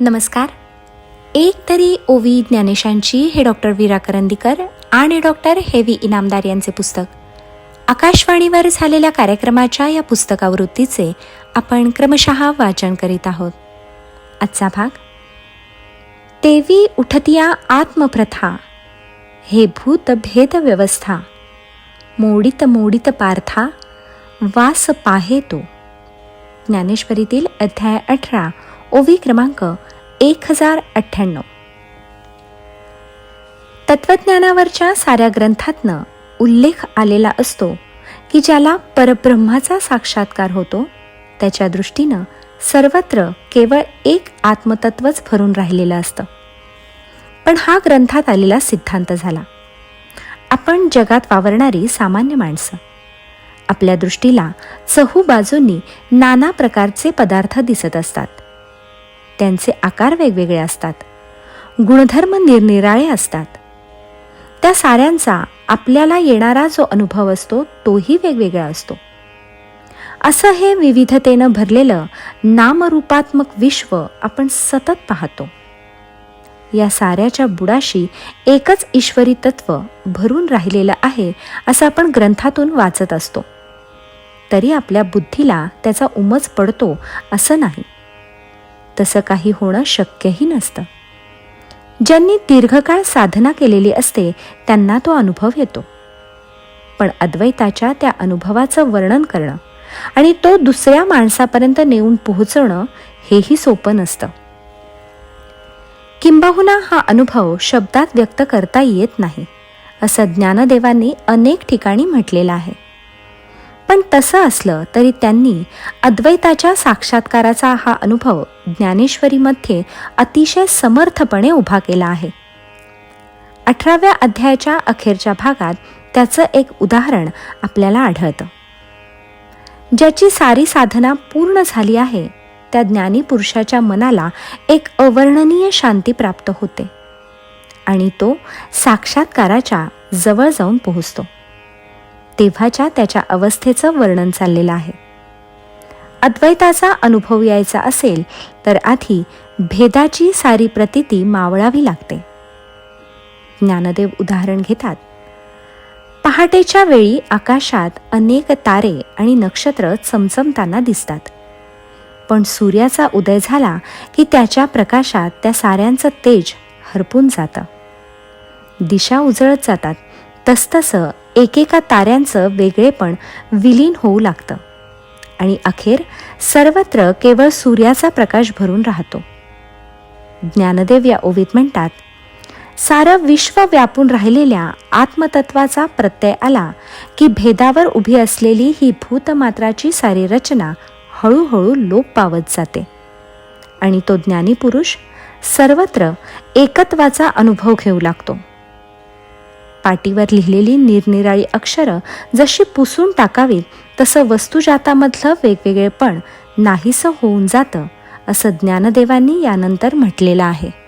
नमस्कार. एक तरी ओवी ज्ञानेशांची हे डॉक्टर वीरा करंदीकर आणि डॉक्टर हेवी इनामदार यांचे पुस्तक. आकाशवाणीवर झालेल्या कार्यक्रमाच्या या पुस्तकावृत्तीचे आपण क्रमशः वाचन करीत आहोत. आजचा भाग तेवी उठतिया आत्मप्रथा हे भूत भेद व्यवस्था मोडित मोडित पार्था वास पाहे तो. ज्ञानेश्वरीतील अध्याय अठरा ओवी क्रमांक एक हजार अठ्ठ्याण्णव. तत्वज्ञानावरच्या साऱ्या ग्रंथातनं उल्लेख आलेला असतो की ज्याला परब्रह्माचा साक्षात्कार होतो त्याच्या दृष्टीनं सर्वत्र केवळ एक आत्मतत्वच भरून राहिलेलं असतं. पण हा ग्रंथात आलेला सिद्धांत झाला. आपण जगात वावरणारी सामान्य माणसं. आपल्या दृष्टीला चहू बाजूंनी नाना प्रकारचे पदार्थ दिसत असतात. त्यांचे आकार वेगवेगळे असतात. गुणधर्म निरनिराळे असतात. त्या साऱ्यांचा आपल्याला येणारा जो अनुभव असतो तोही वेगवेगळा असतो. असं हे विविधतेनं भरलेलं नामरूपात्मक विश्व आपण सतत पाहतो. या साऱ्याच्या बुडाशी एकच ईश्वरी तत्व भरून राहिलेलं आहे असं आपण ग्रंथातून वाचत असतो. तरी आपल्या बुद्धीला त्याचा उमज पडतो असं नाही. तसं काही होणं शक्यही नसतं. ज्यांनी दीर्घकाळ साधना केलेली असते त्यांना तो अनुभव येतो. पण अद्वैताच्या त्या अनुभवाचं वर्णन करणं आणि तो दुसऱ्या माणसापर्यंत नेऊन पोहोचवणं हेही सोपं नसतं. किंबहुना हा अनुभव शब्दात व्यक्त करता येत नाही असं ज्ञानदेवांनी अनेक ठिकाणी म्हटलेलं आहे. पण तसं असलं तरी त्यांनी अद्वैताच्या साक्षात्काराचा हा अनुभव ज्ञानेश्वरीमध्ये अतिशय समर्थपणे उभा केला आहे. अठराव्या अध्यायाच्या अखेरच्या भागात त्याचं एक उदाहरण आपल्याला आढळतं. ज्याची सारी साधना पूर्ण झाली आहे त्या ज्ञानी पुरुषाच्या मनाला एक अवर्णनीय शांती प्राप्त होते आणि तो साक्षात्काराच्या जवळ जाऊन पोहोचतो. तेव्हाच्या त्याच्या अवस्थेचं वर्णन चाललेलं आहे. अद्वैताचा अनुभव यायचा असेल तर आधी भेदाची सारी प्रतिती मावळावी लागते. ज्ञानदेव उदाहरण घेतात. पहाटेच्या वेळी आकाशात अनेक तारे आणि नक्षत्र चमचमताना दिसतात. पण सूर्याचा उदय झाला की त्याच्या प्रकाशात त्या साऱ्यांचं तेज हरपून जातं. दिशा उजळत जातात. तसतसं एकेका ताऱ्यांचं वेगळेपण विलीन होऊ लागतं. आणि अखेर सर्वत्र केवळ सूर्याचा प्रकाश भरून राहतो. ज्ञानदेव या ओवीत म्हणतात सारं विश्व व्यापून राहिलेल्या आत्मतत्वाचा प्रत्यय आला की भेदावर उभी असलेली ही भूतमात्राची सारी रचना हळूहळू लोप पावत जाते. आणि तो ज्ञानी पुरुष सर्वत्र एकत्वाचा अनुभव घेऊ लागतो. पाटीवर लिहिलेली निरनिराळी अक्षरं जशी पुसून टाकावीत तसं वस्तुजातामधलं वेगवेगळेपण नाहीसं होऊन जातं असं ज्ञानदेवांनी यानंतर म्हटलेलं आहे.